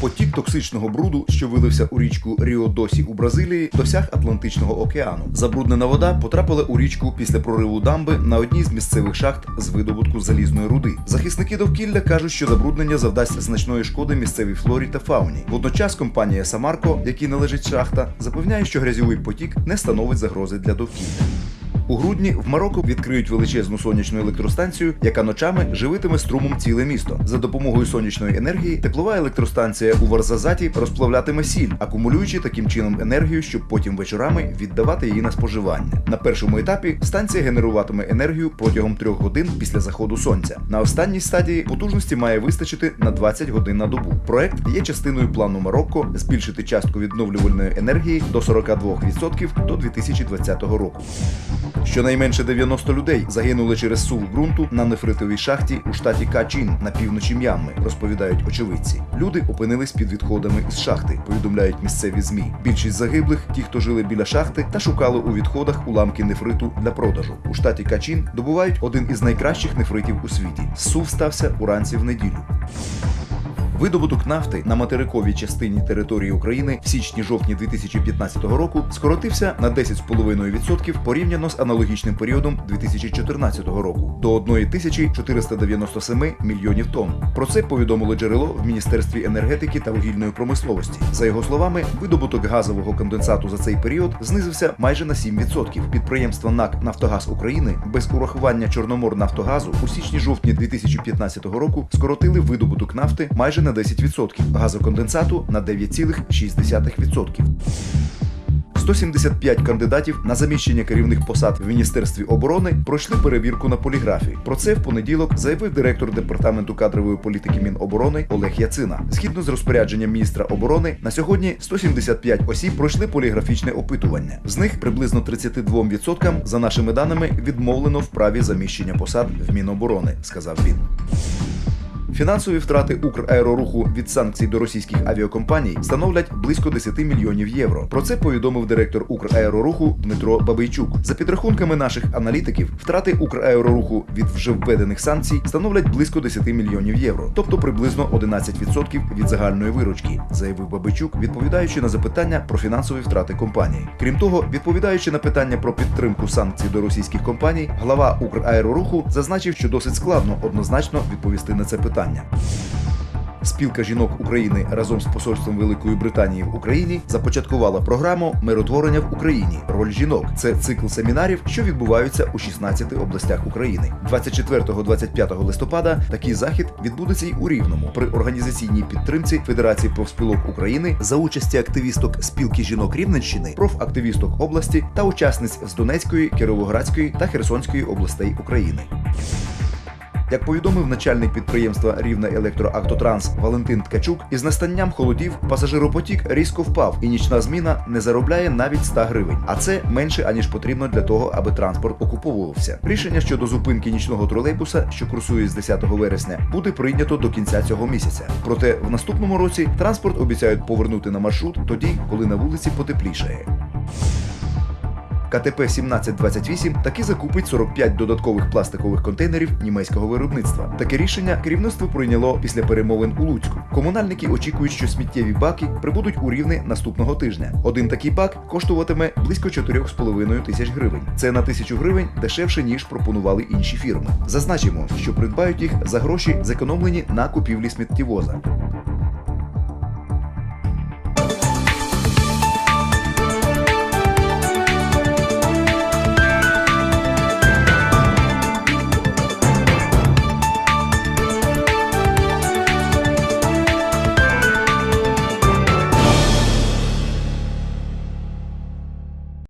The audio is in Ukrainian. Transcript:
Потік токсичного бруду, що вилився у річку Ріо-Досі у Бразилії, досяг Атлантичного океану. Забруднена вода потрапила у річку після прориву дамби на одній з місцевих шахт з видобутку залізної руди. Захисники довкілля кажуть, що забруднення завдасть значної шкоди місцевій флорі та фауні. Водночас компанія Самарко, якій належить шахта, запевняє, що грязьовий потік не становить загрози для довкілля. У грудні в Марокко відкриють величезну сонячну електростанцію, яка ночами живитиме струмом ціле місто. За допомогою сонячної енергії теплова електростанція у Варзазаті розплавлятиме сіль, акумулюючи таким чином енергію, щоб потім вечорами віддавати її на споживання. На першому етапі станція генеруватиме енергію протягом трьох годин після заходу сонця. На останній стадії потужності має вистачити на 20 годин на добу. Проект є частиною плану Марокко збільшити частку відновлювальної енергії до 42% до 2020 року. Щонайменше 90 людей загинули через сув ґрунту на нефритовій шахті у штаті Качин на півночі М'янми, розповідають очевидці. Люди опинились під відходами із шахти, повідомляють місцеві змі. Більшість загиблих ті, хто жили біля шахти та шукали у відходах уламки нефриту для продажу. У штаті Качин добувають один із найкращих нефритів у світі. Сув стався уранці в неділю. Видобуток нафти на материковій частині території України в січні-жовтні 2015 року скоротився на 10,5% порівняно з аналогічним періодом 2014 року до 1497 мільйонів тонн. Про це повідомило джерело в Міністерстві енергетики та вугільної промисловості. За його словами, видобуток газового конденсату за цей період знизився майже на 7%. Підприємство НАК Нафтогаз України без урахування Чорноморнафтогазу у січні-жовтні 2015 року скоротили видобуток нафти майже на 10%, газоконденсату на 9,6%. 175 кандидатів на заміщення керівних посад в міністерстві оборони пройшли перевірку на поліграфі. Про це в понеділок заявив директор департаменту кадрової політики Міноборони Олег Яцина. Згідно з розпорядженням міністра оборони, на сьогодні 175 осіб пройшли поліграфічне опитування. З них приблизно 32% за нашими даними відмовлено в праві заміщення посад в Міноборони, сказав він. Фінансові втрати Украероруху від санкцій до російських авіакомпаній становлять близько 10 мільйонів євро. Про це повідомив директор Украероруху Дмитро Бабийчук. За підрахунками наших аналітиків, втрати Украероруху від вже введених санкцій становлять близько 10 мільйонів євро, тобто приблизно 11% від загальної виручки, заявив Бабичук, відповідаючи на запитання про фінансові втрати компанії. Крім того, відповідаючи на питання про підтримку санкцій до російських компаній, глава Украероруху зазначив, що досить складно однозначно відповісти на це питання. Спілка жінок України разом з посольством Великої Британії в Україні започаткувала програму Миротворення в Україні. Роль жінок це цикл семінарів, що відбуваються у 16 областях України. 24-25 листопада такий захід відбудеться й у Рівному при організаційній підтримці Федерації профспілок України за участі активісток спілки жінок Рівненщини, профактивісток області та учасниць з Донецької, Кіровоградської та Херсонської областей України. Як повідомив начальник підприємства Рівна Електроавтотранс Валентин Ткачук, із настанням холодів пасажиропотік різко впав, і нічна зміна не заробляє навіть 100 гривень, а це менше аніж потрібно для того, аби транспорт окуповувався. Рішення щодо зупинки нічного тролейбуса, що курсує з 10 вересня, буде прийнято до кінця цього місяця. Проте в наступному році транспорт обіцяють повернути на маршрут тоді, коли на вулиці потеплішає. КТП 1728 таки закупить 45 додаткових пластикових контейнерів німецького виробництва. Таке рішення керівництво прийняло після перемовин у Луцьку. Комунальники очікують, що сміттєві баки прибудуть у рівне наступного тижня. Один такий бак коштуватиме близько 4,5 тисяч гривень. Це на тисячу гривень дешевше ніж пропонували інші фірми. Зазначимо, що придбають їх за гроші, зекономлені на купівлі сміттєвоза.